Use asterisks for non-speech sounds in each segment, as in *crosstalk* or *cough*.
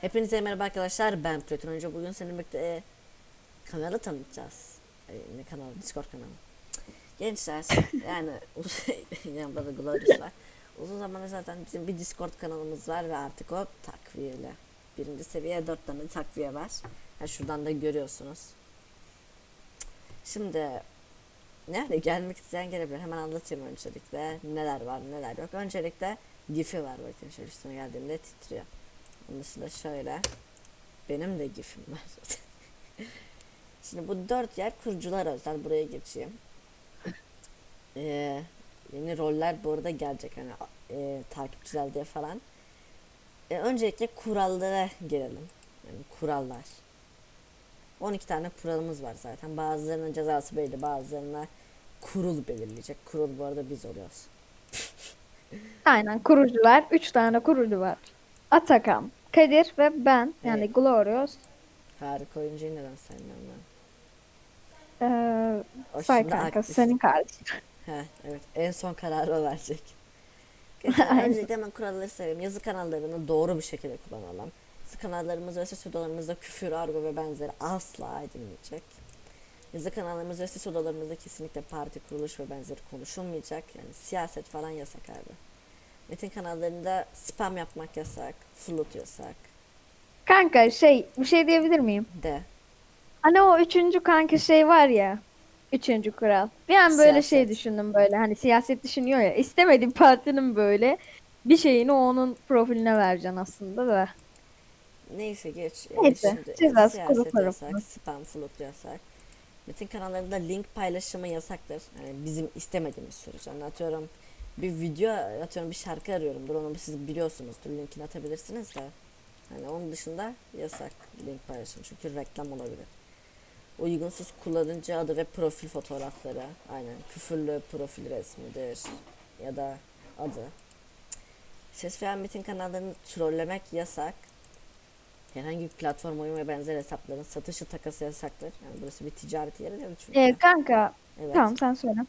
Hepinize merhaba arkadaşlar. Ben Platon Önce. Bugün seninle birlikte e, kanalı tanıtacağız. E, ne kanalı? Discord kanalı. Gençler *coughs* yani *laughs* yanımda da Glorious var. Uzun zamandır zaten bizim bir Discord kanalımız var ve artık o takviyeli. Birinci seviye dört tane takviye var. Ha, şuradan da görüyorsunuz. Şimdi yani gelmek isteyen gelebilir. Hemen anlatayım öncelikle neler var neler yok. Öncelikle Giphy var bakın şöyle üstüne geldiğimde titriyor. Dışında şöyle benim de gifim var. *laughs* Şimdi bu dört yer kurucular özel buraya geçeyim. Ee, yeni roller bu arada gelecek hani e, takipçiler diye falan. Ee, öncelikle kurallara gelelim. Yani kurallar. 12 tane kuralımız var zaten. Bazılarının cezası belli, bazılarına kurul belirleyecek. Kurul bu arada biz oluyoruz. Aynen kurucular. Üç tane kurucu var. Atakan, Kadir ve ben yani Evet. Glorious. Harika oyuncuyu neden saymıyorum ben? Ee, O say kanka aktif. senin kardeşin. *laughs* He, evet en son kararı o verecek. *laughs* Öncelikle hemen kuralları sayayım. Yazı kanallarını doğru bir şekilde kullanalım. Yazı kanallarımız ve ses odalarımızda küfür, argo ve benzeri asla edilmeyecek. Yazı kanallarımız ve ses odalarımızda kesinlikle parti, kuruluş ve benzeri konuşulmayacak. Yani siyaset falan yasak abi. Metin kanallarında spam yapmak yasak, float yasak. Kanka şey bir şey diyebilir miyim? De. Hani o üçüncü kanka şey var ya. Üçüncü kural. Bir an böyle şey Siyaset. düşündüm böyle hani siyaset düşünüyor ya. İstemediğim partinin böyle bir şeyini onun profiline vereceksin aslında da. Neyse geç. Yani Neyse, şimdi cezası siyaset yasak, spam, float yasak. Metin kanallarında link paylaşımı yasaktır. Yani bizim istemediğimiz sürece. Yani atıyorum bir video, atıyorum bir şarkı arıyorumdur. Onu siz biliyorsunuzdur. Linkini atabilirsiniz de. Hani onun dışında yasak link paylaşımı. Çünkü reklam olabilir. Uygunsuz kullanıcı adı ve profil fotoğrafları. Aynen. Küfürlü profil resmidir. Ya da adı. Ses veya metin kanallarını trollemek yasak. Herhangi bir platform oyun ve benzer hesapların satışı takası yasaktır. Yani burası bir ticaret yeri değil mi çünkü? Ee, kanka evet. tamam sen söyle.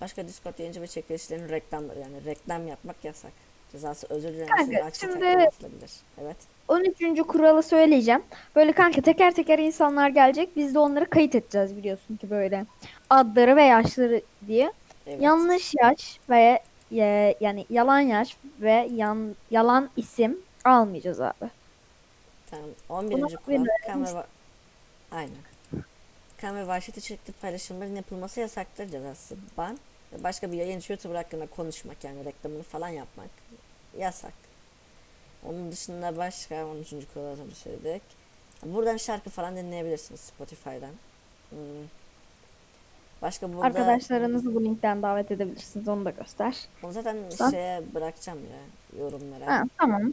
Başka Discord yayıncı ve çekilişlerin reklamları yani reklam yapmak yasak. Cezası özür Kanka, dilemesinin aksi şimdi-. Evet. 13. kuralı söyleyeceğim. Böyle kanka teker teker insanlar gelecek. Biz de onları kayıt edeceğiz biliyorsun ki böyle. Adları ve yaşları diye. Evet. Yanlış yaş ve e, yani yalan yaş ve yan, yalan isim almayacağız abi. Tamam. 11. Bunu kural. va- Aynen. Kan ve vahşet içerikli paylaşımların yapılması yasaktır cezası. Ban. Ve başka bir yayıncı YouTuber hakkında konuşmak yani reklamını falan yapmak yasak. Onun dışında başka 13. kural az önce söyledik. Buradan şarkı falan dinleyebilirsiniz Spotify'dan. Hmm. Başka burada Arkadaşlarınızı bu linkten davet edebilirsiniz. Onu da göster. onu zaten Sen- şeye bırakacağım ya yorumlara. Ha, tamam.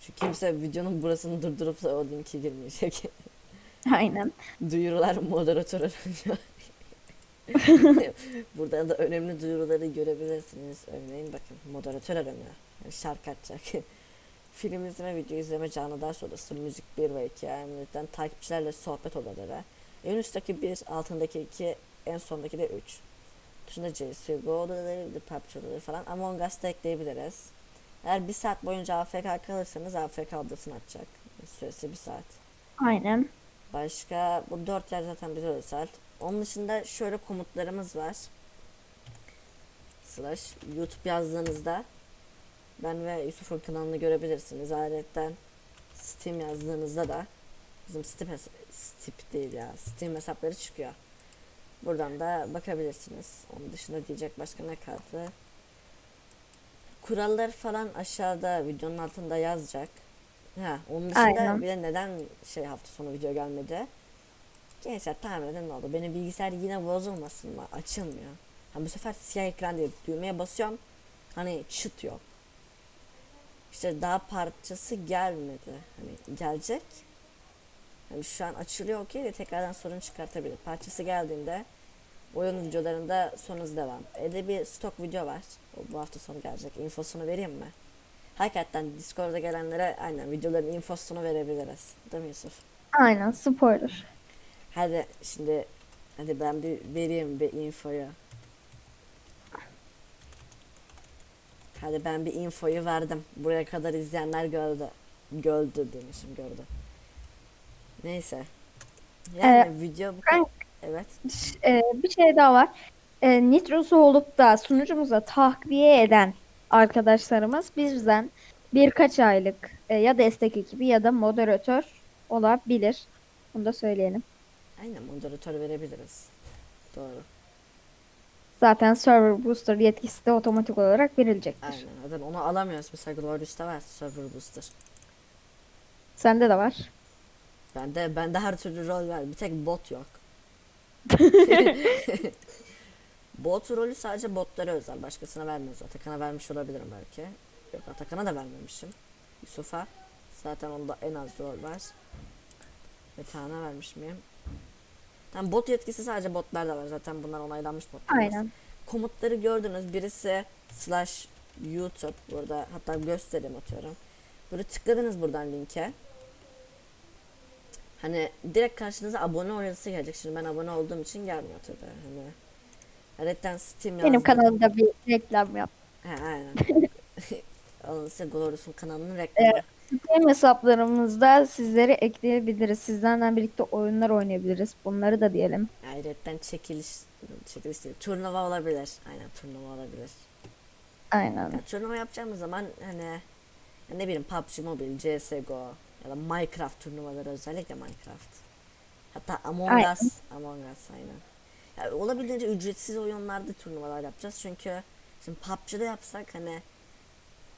Çünkü kimse videonun burasını durdurup da o linki girmeyecek. *laughs* *laughs* Aynen. Duyurular moderatör aranıyor. *laughs* Buradan da önemli duyuruları görebilirsiniz. Örneğin bakın moderatör aranıyor. Yani şarkı açacak. *laughs* Film izleme, video izleme, canlı ders odası, müzik 1 ve 2, emniyetten takipçilerle sohbet odaları. En üstteki 1, altındaki 2, en sondaki de 3. Dışında CSGO odaları, bir PUBG odaları falan. Among Us da ekleyebiliriz. Eğer bir saat boyunca AFK kalırsanız AFK odasını açacak. Süresi bir saat. Aynen. Başka bu dört yer zaten bize özel. Onun dışında şöyle komutlarımız var. Slash YouTube yazdığınızda ben ve Yusuf'un kanalını görebilirsiniz. Ayrıca Steam yazdığınızda da bizim Steam Steam değil ya Steam hesapları çıkıyor. Buradan da bakabilirsiniz. Onun dışında diyecek başka ne kaldı? Kurallar falan aşağıda videonun altında yazacak. Ha, onun dışında Aynen. bir de neden şey hafta sonu video gelmedi? Gençler tahmin edin ne oldu? Benim bilgisayar yine bozulmasın mı? Açılmıyor. Ha, bu sefer siyah ekran değil. Düğmeye basıyorum. Hani çıt yok. İşte daha parçası gelmedi. Hani gelecek. Hani şu an açılıyor okey de tekrardan sorun çıkartabilir. Parçası geldiğinde oyun videolarında son hız devam. Evde bir stok video var. O bu hafta sonu gelecek. Infosunu vereyim mi? Hakikaten Discord'a gelenlere aynen videoların infosunu verebiliriz. Değil mi Yusuf? Aynen. Spoiler. Hadi şimdi hadi ben bir vereyim bir infoyu. Hadi ben bir infoyu verdim. Buraya kadar izleyenler gördü. Gördü demişim gördü. Neyse. Yani video bu ben- Evet. Ee, bir şey daha var. Ee, Nitros'u olup da sunucumuza takviye eden arkadaşlarımız bizden birkaç aylık e, ya destek ekibi ya da moderatör olabilir. Bunu da söyleyelim. Aynen moderatör verebiliriz. Doğru. Zaten server booster yetkisi de otomatik olarak verilecektir. Aynen. Zaten onu alamıyoruz. Mesela Glorious'ta var server booster. Sende de var. Bende bende her türlü rol var. Bir tek bot yok. *laughs* bot rolü sadece botlara özel. Başkasına vermiyoruz. Atakan'a vermiş olabilirim belki. Yok Atakan'a da vermemişim. Yusuf'a. Zaten onda en az rol var. Ve Kaan'a vermiş miyim? Tam bot yetkisi sadece botlarda var. Zaten bunlar onaylanmış botlar. Aynen. Komutları gördünüz. Birisi slash YouTube. Burada hatta göstereyim atıyorum. Böyle tıkladınız buradan linke. Hani direkt karşınıza abone uyarısı gelecek. Şimdi ben abone olduğum için gelmiyor tabii. Hani Redden Steam Benim yazdım. kanalımda bir reklam yap. He aynen. *laughs* Size Glorious'un kanalının reklamı. Steam hesaplarımızda sizleri ekleyebiliriz. Sizlerle birlikte oyunlar oynayabiliriz. Bunları da diyelim. Ayrıca çekiliş, çekiliş değil, turnuva olabilir. Aynen turnuva olabilir. Aynen. Yani turnuva yapacağımız zaman hani ya ne bileyim PUBG Mobile, CSGO ya da Minecraft turnuvaları özellikle Minecraft. Hatta Among Aynen. Us, Among Us aynen. Yani olabildiğince ücretsiz oyunlarda turnuvalar yapacağız. Çünkü şimdi PUBG'de yapsak hani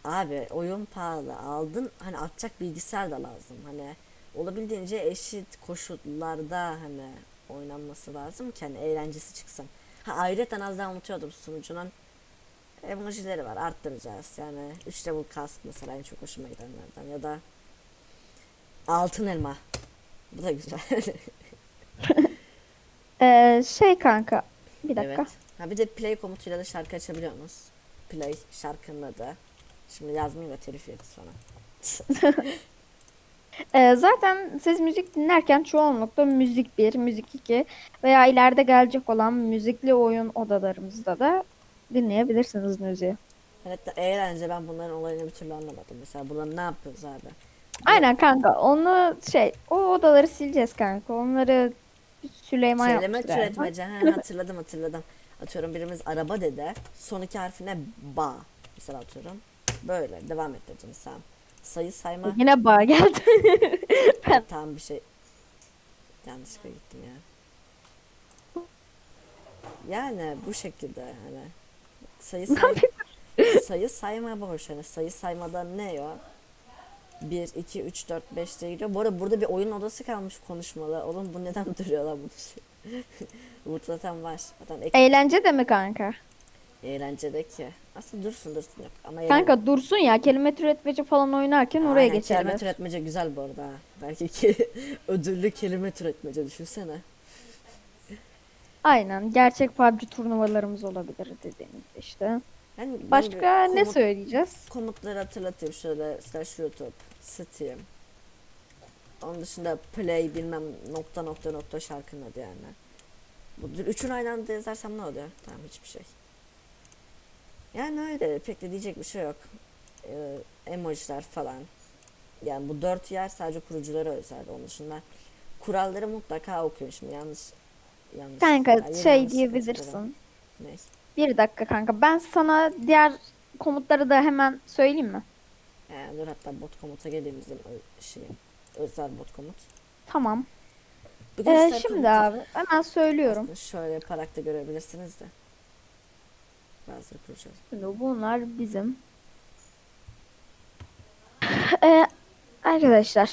abi oyun pahalı aldın hani atacak bilgisayar da lazım. Hani olabildiğince eşit koşullarda hani oynanması lazım ki hani eğlencesi çıksın. Ha ayrıca az daha unutuyordum sunucunun emojileri var arttıracağız. Yani 3 level kask mesela en çok hoşuma gidenlerden. Ya da altın elma. Bu da güzel *laughs* Ee, şey kanka. Bir dakika. evet ha bir de play komutuyla da şarkı açabiliyorsunuz play şarkının adı şimdi yazmayayım da telif yeriz sonra *laughs* Ee, zaten siz müzik dinlerken çoğunlukla müzik 1, müzik 2 veya ileride gelecek olan müzikli oyun odalarımızda da dinleyebilirsiniz müziği. evet de eğlence ben bunların olayını bir türlü anlamadım mesela bunları ne yapıyoruz abi Aynen kanka. Onu şey o odaları sileceğiz kanka. Onları Süleyman yapmıştı galiba. türetmece ha, hatırladım hatırladım. Atıyorum birimiz araba dedi son iki harfine ba. Mesela atıyorum böyle devam ettireceğim sen. Sayı sayma. Yine bağ geldi. *laughs* Tam bir şey. Yanlışlıkla gittim ya. Yani bu şekilde hani. Sayı say sayı sayma boş hani sayı saymadan ne o? 1 2 3 4 5 diye gidiyor. Bu arada burada bir oyun odası kalmış konuşmalı. Oğlum bu neden *laughs* duruyorlar bu şey? Burada *laughs* zaten var. Zaten ek Eğlence de mi kanka? eğlencedeki. Aslında dursun dursun yok. Ama eğlen- Kanka dursun ya kelime türetmeci falan oynarken oraya Aynen, Kelime geçerler. türetmece güzel bu arada. ha. Belki ki *laughs* ödüllü kelime türetmece düşünsene. Aynen. Gerçek PUBG turnuvalarımız olabilir dediğimiz işte. Yani Başka ne komut- söyleyeceğiz? komutları hatırlatayım şöyle slash youtube steam onun dışında play bilmem nokta nokta nokta şarkının adı yani. Bu üçün aynı anda yazarsam ne oluyor? Tamam hiçbir şey. Yani öyle pek de diyecek bir şey yok. Ee, emojiler falan. Yani bu dört yer sadece kuruculara özel. Onun dışında kuralları mutlaka okuyun. Şimdi yanlış yanlış. Kanka ya yine şey yanlış diyebilirsin. hatırladım. Bir dakika kanka. Ben sana diğer komutları da hemen söyleyeyim mi? Ee, dur hatta bot komuta geleyim bizim ö- şey özel bot komut. Tamam. Bir de Ee, şimdi komutu abi hemen söylüyorum. aslında şöyle yaparak da görebilirsiniz de. Bazıları kuracağız. Şimdi bunlar bizim. Ee, arkadaşlar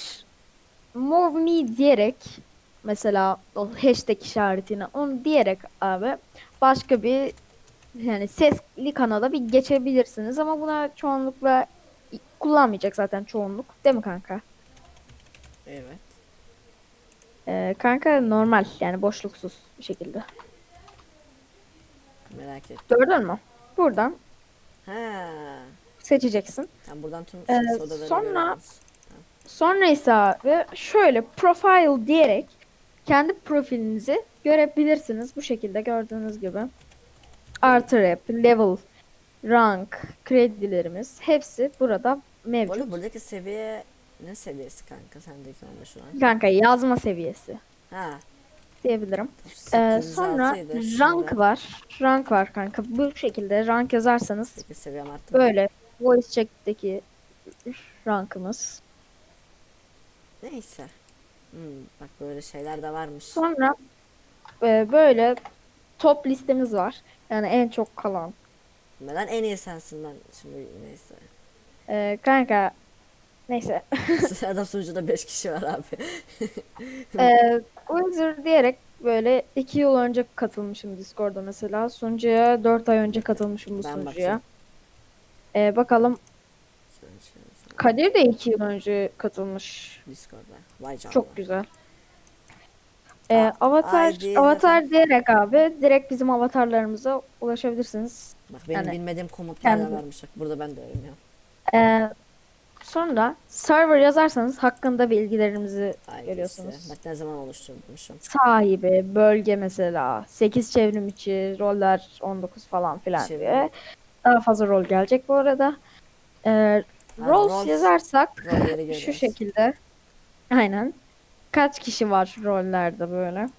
move me diyerek mesela o hashtag işaretine onu diyerek abi başka bir yani sesli kanala bir geçebilirsiniz ama buna çoğunlukla kullanmayacak zaten çoğunluk değil mi kanka? Evet. Ee, kanka normal yani boşluksuz bir şekilde. Merak ettim. Gördün mü? Buradan Ha. seçeceksin. Tam buradan tüm Ee, ses odalarını sonra-. Sonra ise abi şöyle profile diyerek kendi profilinizi görebilirsiniz. Bu şekilde gördüğünüz gibi. Artı rap, level, rank, kredilerimiz hepsi burada Bu mevcut. arada buradaki seviye Ne seviyesi kanka sendeki onda şu an? Kanka yazma seviyesi Ha. diyebilirim. Ee, sonra rank var. Rank var kanka. Bu şekilde rank yazarsanız böyle voice chat'teki rankımız. Neyse. Hmm, bak böyle şeyler de varmış. Sonra e, böyle top listemiz var. Yani en çok kalan. Neden en iyi sensin lan şimdi neyse. Ee, kanka neyse. *laughs* Sırada sunucuda 5 kişi var abi. *laughs* Ee, Wizard diyerek böyle iki yıl önce katılmışım Discord'a mesela. Sunucuya 4 ay önce katılmışım bu Ben sunucuya. bakayım. Ee, bakalım. Kadir de 2 yıl önce katılmış. Discord'da. Vay canına. Çok güzel. Ee, avatar ID avatar diyerek abi direkt bizim avatarlarımıza ulaşabilirsiniz. Bak benim Yani bilmediğim komutlar da kendi- varmış. Bak burada ben de öğreniyorum. Ee, sonra server yazarsanız hakkında bilgilerimizi ID'si. görüyorsunuz. Bak ne zaman oluşturmuşum. Sahibi, bölge mesela, 8 çevrim içi, roller 19 falan filan diye. Daha fazla rol gelecek bu arada. Ee, roles roles- yazarsak Rolleri şu şekilde. Aynen. Kaç kişi var rollerde böyle?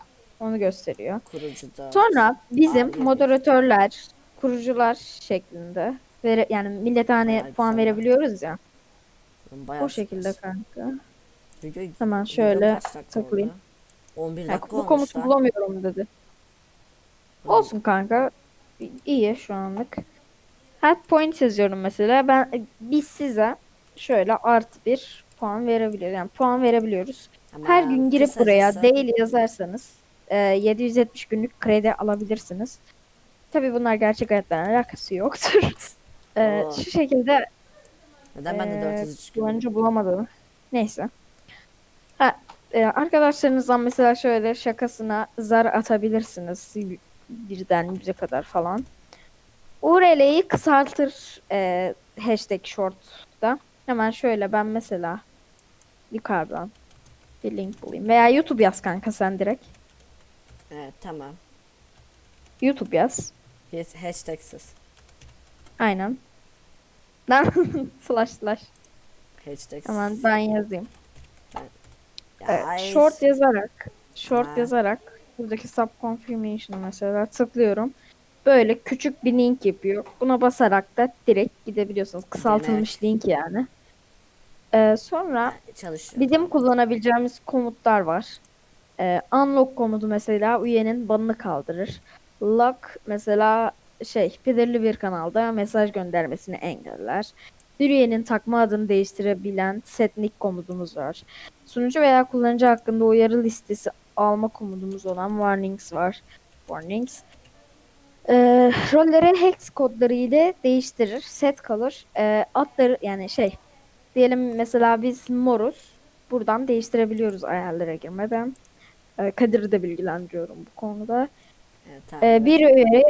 Onu gösteriyor. Kurucu da. Sonra bizim Abi. moderatörler, kurucular şeklinde vere, yani milletane Bayağı puan güzel. verebiliyoruz ya. Bayağı O şekilde süper. kanka. Video, Hemen şöyle takılayım. oldu? 11 Yani dakika bu olmuş komutu bulamıyorum dedi. Hı. Olsun kanka. İyi şu anlık. Head point yazıyorum mesela. Ben biz size şöyle artı bir puan verebiliyoruz. Yani puan verebiliyoruz. Ama Her gün girip buraya daily yazarsanız e, 770 günlük kredi alabilirsiniz. Tabii bunlar gerçek hayatla alakası yoktur. E, Oo. şu şekilde Neden ben de e, 403 gün? kullanıcı bulamadım. Neyse. Ha, e, arkadaşlarınızdan mesela şöyle şakasına zar atabilirsiniz. Birden yüze kadar falan. URL'yi kısaltır e, hashtag short'ta. Hemen şöyle ben mesela yukarıdan bir link bulayım. Veya YouTube yaz kanka sen direkt. Evet tamam. YouTube yaz. Yes, hashtagsız. Aynen. Ben *laughs* slash slash. Hashtagsız. Hemen ben yazayım. Ya, Evet, short yazarak, short Ha. yazarak buradaki sub confirmation mesela tıklıyorum. Böyle küçük bir link yapıyor. Buna basarak da direkt gidebiliyorsunuz. Kısaltılmış link yani. Ee, sonra çalışıyor. bizim kullanabileceğimiz komutlar var. Ee, unlock komutu mesela üyenin banını kaldırır. Lock mesela şey belirli bir kanalda mesaj göndermesini engeller. Bir üyenin takma adını değiştirebilen setnik komutumuz var. Sunucu veya kullanıcı hakkında uyarı listesi alma komutumuz olan warnings var. Warnings. Ee, rolleri hex kodları ile değiştirir. Set kalır. Ee, adları yani şey diyelim mesela biz moruz. Buradan değiştirebiliyoruz ayarlara girmeden. Ee, Kadir'i de bilgilendiriyorum bu konuda. Evet, tamam, Ee, evet. bir üye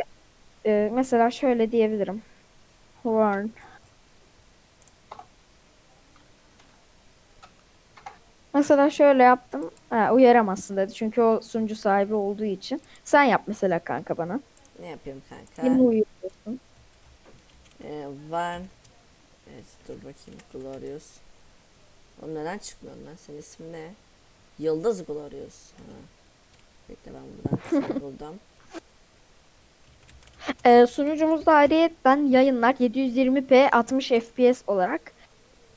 e, mesela şöyle diyebilirim. Warn. Mesela şöyle yaptım. Ha, uyaramazsın dedi. Çünkü o sunucu sahibi olduğu için. Sen yap mesela kanka bana. Ne yapayım kanka? Yine uyuyorsun. Ee, var. Evet dur bakayım. Glorious. Oğlum neden çıkmıyorsun lan? Senin ismin ne? Yıldız Glorious. Ha. Bekle ben buradan *laughs* buldum. Ee, sunucumuzda ayrıyetten yayınlar 720p 60 fps olarak.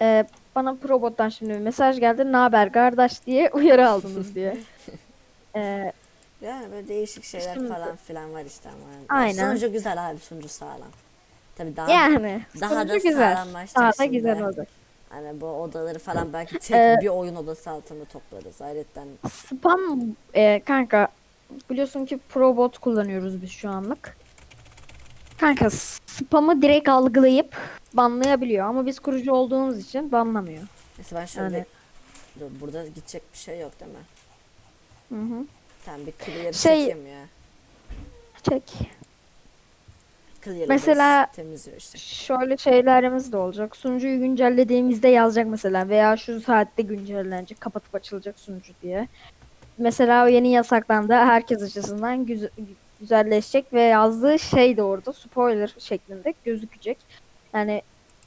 Ee, bana Probot'tan şimdi bir mesaj geldi. Ne haber kardeş diye *laughs* uyarı aldınız diye. *laughs* Ee, Yani böyle değişik şeyler Şimdi- falan filan var işte ama. Aynen. Sunucu güzel abi sunucu sağlam. Tabii daha yani daha da güzel. sağlamlaşacak Daha da şimdi. güzel oldu. Hani bu odaları falan belki tek Ee, bir oyun odası altında toplarız. Ayrıca Spam e, kanka biliyorsun ki Probot kullanıyoruz biz şu anlık. Kanka spamı direkt algılayıp banlayabiliyor ama biz kurucu olduğumuz için banlamıyor. mesela ben şöyle Yani- dur burada gidecek bir şey yok değil mi? Hı hı. Tamam bir clear Şey- çekeyim ya. Çek. Mesela- biz temizliyor işte. Şöyle şeylerimiz de olacak. Sunucuyu güncellediğimizde yazacak mesela veya şu saatte güncellenecek, kapatıp açılacak sunucu diye. Mesela o yeni yasaklandı. Herkes açısından güzel, güzelleşecek ve yazdığı şey de orada spoiler şeklinde gözükecek. Yani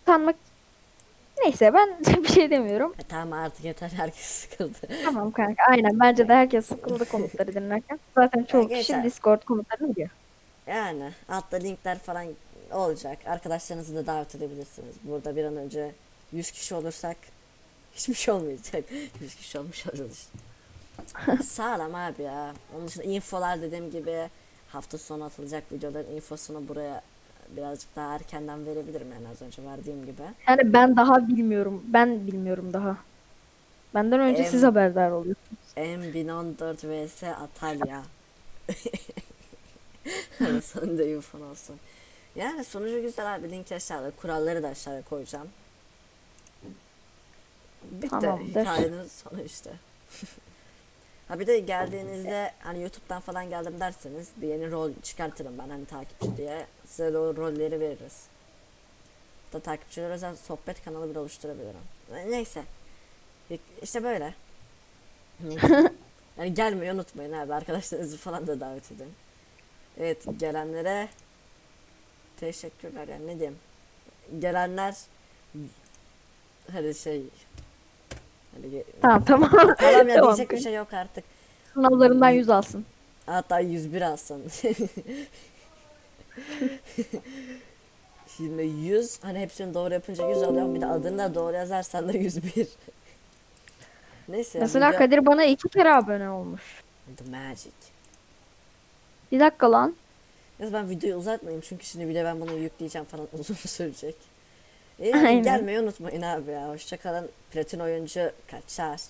tanımak Neyse ben *laughs* bir şey demiyorum. E, tamam artık yeter herkes sıkıldı. Tamam kanka aynen bence de herkes sıkıldı *laughs* komutları dinlerken. Zaten çoğu kişi. Discord komutlarını biliyor. Yani altta linkler falan olacak. Arkadaşlarınızı da davet edebilirsiniz. Burada bir an önce 100 kişi olursak hiçbir şey olmayacak. *laughs* 100 kişi olmuş işte. *laughs* Sağlam abi ya. Onun dışında infolar dediğim gibi hafta sonu atılacak videoların infosunu buraya birazcık daha erkenden verebilirim yani az önce verdiğim gibi. Yani ben daha bilmiyorum. Ben bilmiyorum daha. Benden önce Em- siz haberdar oluyorsunuz. M1014 vs Atalya. *laughs* *laughs* Hani Sana da infon olsun. Yani sonucu güzel abi. Link aşağıda. Kuralları da aşağıya koyacağım. Bitti. Tamamdır. Hikayenin sonu işte. *laughs* ha bir de geldiğinizde hani YouTube'dan falan geldim derseniz bir yeni rol çıkartırım ben hani takipçi diye. Size de o rolleri veririz. Da takipçilere özel sohbet kanalı bile oluşturabilirim. Neyse. İşte böyle. Neyse. *laughs* Yani gelmeyi unutmayın abi. Arkadaşlarınızı falan da davet edin. Evet gelenlere teşekkürler yani ne diyeyim. Gelenler hadi şey hani Tamam tamam. *laughs* Tamam ya Tamam, diyecek bir şey yok artık. Sınavlarından yüz alsın. Hatta 101 alsın. *laughs* Şimdi 100 hani hepsini doğru yapınca 100 oluyor. Bir de adını da doğru yazarsan da 101. *laughs* Neyse Mesela video- Kadir bana iki kere abone olmuş. The Magic. Bir dakika lan. Neyse ben videoyu uzatmayayım çünkü şimdi bir de ben bunu yükleyeceğim falan *laughs* uzun sürecek. E, yani Aynen. gelmeyi unutmayın abi ya. Hoşçakalın. Platin oyuncu kaçar.